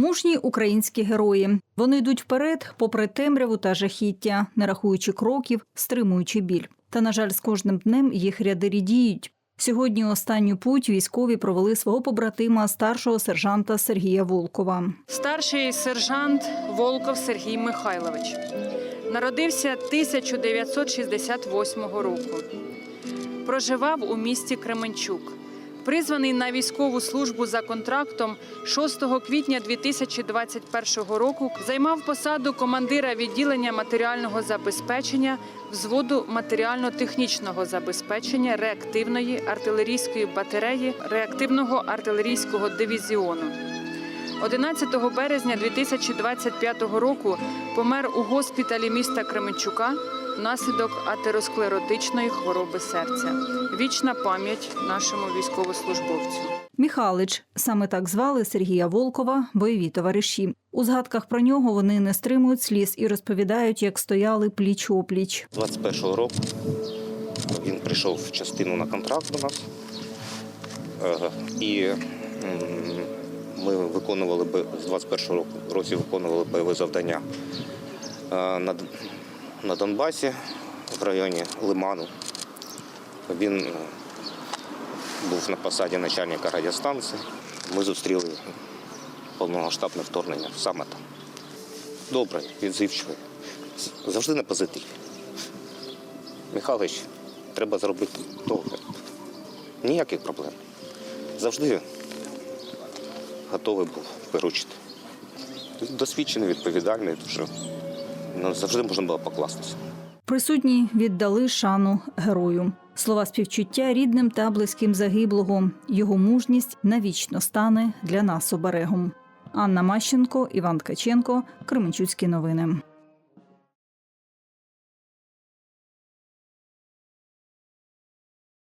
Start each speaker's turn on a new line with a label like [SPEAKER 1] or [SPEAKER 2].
[SPEAKER 1] Мужні українські герої. Вони йдуть вперед, попри темряву та жахіття, не рахуючи кроків, стримуючи біль. Та, на жаль, з кожним днем їх ряди рідіють. Сьогодні останню путь військові провели свого побратима старшого сержанта Сергія Волкова.
[SPEAKER 2] Старший сержант Волков Сергій Михайлович народився 1968 року. Проживав у місті Кременчук. Призваний на військову службу за контрактом 6 квітня 2021 року займав посаду командира відділення матеріального забезпечення взводу матеріально-технічного забезпечення реактивної артилерійської батареї реактивного артилерійського дивізіону. 11 березня 2025 року помер у госпіталі міста Кременчука внаслідок атеросклеротичної хвороби серця. Вічна пам'ять нашому військовослужбовцю.
[SPEAKER 1] Міхалич саме так звали Сергія Волкова, бойові товариші. У згадках про нього вони не стримують сліз і розповідають, як стояли пліч опліч.
[SPEAKER 3] 21-го року він прийшов в частину на контракт до нас. І ми виконували бо- з 21-го року році виконували бойове завдання на, на Донбасі в районі Лиману. Він е, був на посаді начальника радіостанції. Ми зустріли повномасштабне вторгнення саме там. Добре, відзивчивий. Завжди на позитиві. Михайлович, треба зробити догляд. Ніяких проблем. Завжди готовий був виручити. Досвідчений, відповідальний, дуже ну, завжди можна було покластися.
[SPEAKER 1] Присутні віддали шану герою. Слова співчуття рідним та близьким загиблого. Його мужність навічно стане для нас оберегом. Анна Мащенко, Іван Ткаченко, Кременчуцькі новини.